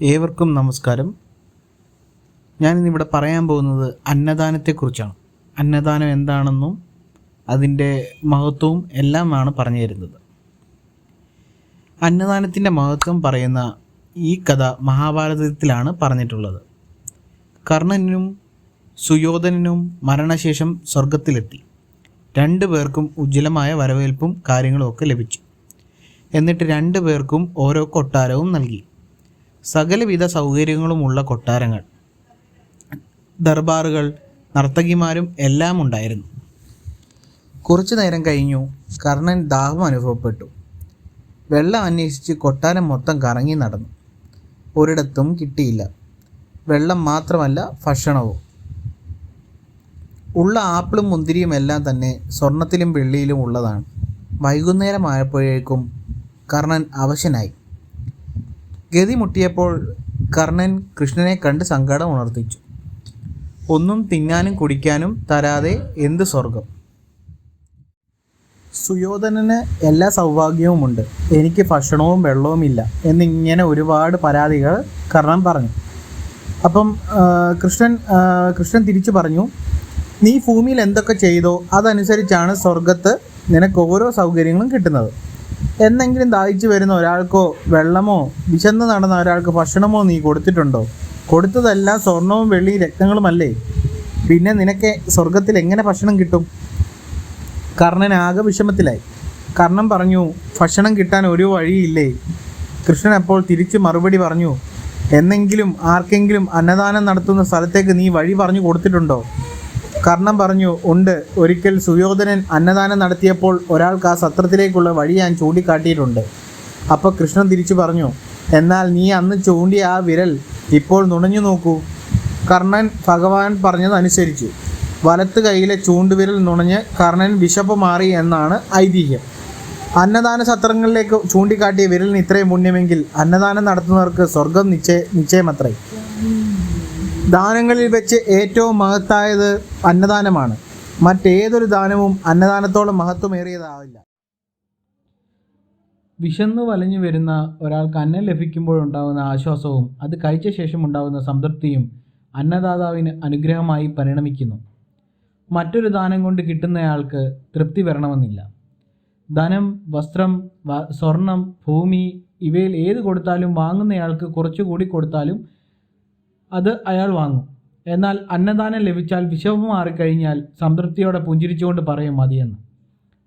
ഏവർക്കും നമസ്കാരം. ഞാനിന്നിവിടെ പറയാൻ പോകുന്നത് അന്നദാനത്തെക്കുറിച്ചാണ്. അന്നദാനം എന്താണെന്നും അതിന്റെ മഹത്വവും എല്ലാമാണ് പറഞ്ഞു തരുന്നത്. അന്നദാനത്തിന്റെ മഹത്വം പറയുന്ന ഈ കഥ മഹാഭാരതത്തിലാണ് പറഞ്ഞിട്ടുള്ളത്. കർണനും സുയോധനനും മരണശേഷം സ്വർഗത്തിലെത്തി രണ്ടു പേർക്കും ഉജ്ജ്വലമായ വരവേൽപ്പും കാര്യങ്ങളുമൊക്കെ ലഭിച്ചു. എന്നിട്ട് രണ്ടു പേർക്കും ഓരോ കൊട്ടാരവും നൽകി. സകലവിധ സൗകര്യങ്ങളുമുള്ള കൊട്ടാരങ്ങൾ ദർബാറുകൾ നർത്തകിമാരും എല്ലാം ഉണ്ടായിരുന്നു. കുറച്ചു നേരം കഴിഞ്ഞു. കർണൻ ദാഹം അനുഭവപ്പെട്ടു. വെള്ളം അന്വേഷിച്ച് കൊട്ടാരം മൊത്തം കറങ്ങി നടന്നു. ഒരിടത്തും കിട്ടിയില്ല. വെള്ളം മാത്രമല്ല ഭക്ഷണവും. ഉള്ള ആപ്പിളും മുന്തിരിയും എല്ലാം തന്നെ സ്വർണത്തിലും വെള്ളിയിലും ഉള്ളതാണ്. വൈകുന്നേരമായപ്പോഴേക്കും കർണൻ അവശനായി. ഗതി മുട്ടിയപ്പോൾ കർണൻ കൃഷ്ണനെ കണ്ട് സങ്കടം ഉണർത്തിച്ചു. ഒന്നും തിന്നാനും കുടിക്കാനും തരാതെ എന്ത് സ്വർഗം സുയോധനന് എല്ലാ സൗഭാഗ്യവുമുണ്ട്. എനിക്ക് ഭക്ഷണവും വെള്ളവുമില്ല എന്നിങ്ങനെ ഒരുപാട് പരാതികൾ കർണൻ പറഞ്ഞു. അപ്പം കൃഷ്ണൻ കൃഷ്ണൻ തിരിച്ചു പറഞ്ഞു നീ ഭൂമിയിൽ എന്തൊക്കെ ചെയ്തോ അതനുസരിച്ചാണ് സ്വർഗത്ത് നിനക്ക് ഓരോ സൗകര്യങ്ങളും കിട്ടുന്നത്. എന്നെങ്കിലും ദാഹിച്ചു വരുന്ന ഒരാൾക്കോ വെള്ളമോ വിശന്ന് നടന്ന ഒരാൾക്ക് ഭക്ഷണമോ നീ കൊടുത്തിട്ടുണ്ടോ? കൊടുത്തതെല്ലാം സ്വർണവും വെള്ളി രക്തങ്ങളുമല്ലേ? പിന്നെ നിനക്ക് സ്വർഗത്തിൽ എങ്ങനെ ഭക്ഷണം കിട്ടും? കർണൻ ആകെ വിഷമത്തിലായി. കർണൻ പറഞ്ഞു ഭക്ഷണം കിട്ടാൻ ഒരു വഴിയില്ലേ? കൃഷ്ണൻ അപ്പോൾ തിരിച്ചു മറുപടി പറഞ്ഞു എന്നെങ്കിലും ആർക്കെങ്കിലും അന്നദാനം നടത്തുന്ന സ്ഥലത്തേക്ക് നീ വഴി പറഞ്ഞു കൊടുത്തിട്ടുണ്ടോ? കർണൻ പറഞ്ഞു ഉണ്ട്. ഒരിക്കൽ സുയോധനൻ അന്നദാനം നടത്തിയപ്പോൾ ഒരാൾക്ക് ആ സത്രത്തിലേക്കുള്ള വഴി ഞാൻ ചൂണ്ടിക്കാട്ടിയിട്ടുണ്ട്. അപ്പോൾ കൃഷ്ണൻ തിരിച്ചു പറഞ്ഞു എന്നാൽ നീ അന്ന് ചൂണ്ടിയ ആ വിരൽ ഇപ്പോൾ നുണഞ്ഞു നോക്കൂ കർണൻ ഭഗവാൻ പറഞ്ഞതനുസരിച്ചു. വലത്ത് കൈയിലെ ചൂണ്ടുവിരൽ നുണഞ്ഞ് കർണൻ വിശപ്പ് മാറി എന്നാണ് ഐതിഹ്യം. അന്നദാന സത്രങ്ങളിലേക്ക് ചൂണ്ടിക്കാട്ടിയ വിരലിന് ഇത്രയും പുണ്യമെങ്കിൽ അന്നദാനം നടത്തുന്നവർക്ക് സ്വർഗം നിശ്ചയ നിശ്ചയമത്രേ. ദാനങ്ങളിൽ വെച്ച് ഏറ്റവും മഹത്തായത് അന്നദാനമാണ്. മറ്റേതൊരു ദാനവും അന്നദാനത്തോളം മഹത്വമേറിയതാവില്ല. വിശന്നു വലഞ്ഞു വരുന്ന ഒരാൾക്ക് അന്നം ലഭിക്കുമ്പോഴുണ്ടാകുന്ന ആശ്വാസവും അത് കഴിച്ച ശേഷം ഉണ്ടാകുന്ന സംതൃപ്തിയും അന്നദാതാവിന് അനുഗ്രഹമായി പരിണമിക്കുന്നു. മറ്റൊരു ദാനം കൊണ്ട് കിട്ടുന്നയാൾക്ക് തൃപ്തി വരണമെന്നില്ല. ധനം വസ്ത്രം സ്വർണം ഭൂമി ഇവയിൽ ഏത് കൊടുത്താലും വാങ്ങുന്നയാൾക്ക് കുറച്ചുകൂടി കൊടുത്താലും അത് അയാൾ വാങ്ങും. എന്നാൽ അന്നദാനം ലഭിച്ചാൽ വിശപ്പ് മാറിക്കഴിഞ്ഞാൽ സംതൃപ്തിയോടെ പുഞ്ചിരിച്ചുകൊണ്ട് പറയും മതിയെന്ന്.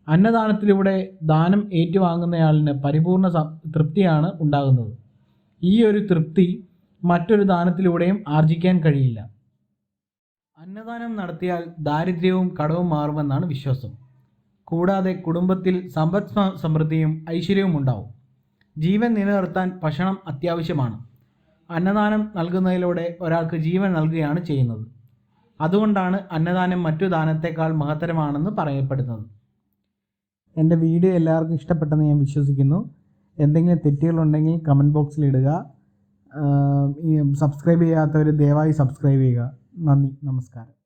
അന്നദാനത്തിലൂടെ ദാനം ഏറ്റുവാങ്ങുന്നയാളിന് പരിപൂർണ തൃപ്തിയാണ് ഉണ്ടാകുന്നത്. ഈ ഒരു തൃപ്തി മറ്റൊരു ദാനത്തിലൂടെയും ആർജിക്കാൻ കഴിയില്ല. അന്നദാനം നടത്തിയാൽ ദാരിദ്ര്യവും കടവും മാറുമെന്നാണ് വിശ്വാസം. കൂടാതെ കുടുംബത്തിൽ സമ്പദ് സമൃദ്ധിയും ഐശ്വര്യവും ഉണ്ടാവും. ജീവൻ നിലനിർത്താൻ ഭക്ഷണം അത്യാവശ്യമാണ്. അന്നദാനം നൽകുന്നതിലൂടെ ഒരാൾക്ക് ജീവൻ നൽകുകയാണ് ചെയ്യുന്നത്. അതുകൊണ്ടാണ് അന്നദാനം മറ്റു ദാനത്തേക്കാൾ മഹത്തരമാണെന്ന് പറയപ്പെടുന്നത്. എന്റെ വീഡിയോ എല്ലാവർക്കും ഇഷ്ടപ്പെട്ടെന്ന് ഞാൻ വിശ്വസിക്കുന്നു. എന്തെങ്കിലും തെറ്റുകളുണ്ടെങ്കിൽ കമന്റ് ബോക്സിൽ ഇടുക. സബ്സ്ക്രൈബ് ചെയ്യാത്തവർ ദയവായി സബ്സ്ക്രൈബ് ചെയ്യുക. നന്ദി. നമസ്കാരം.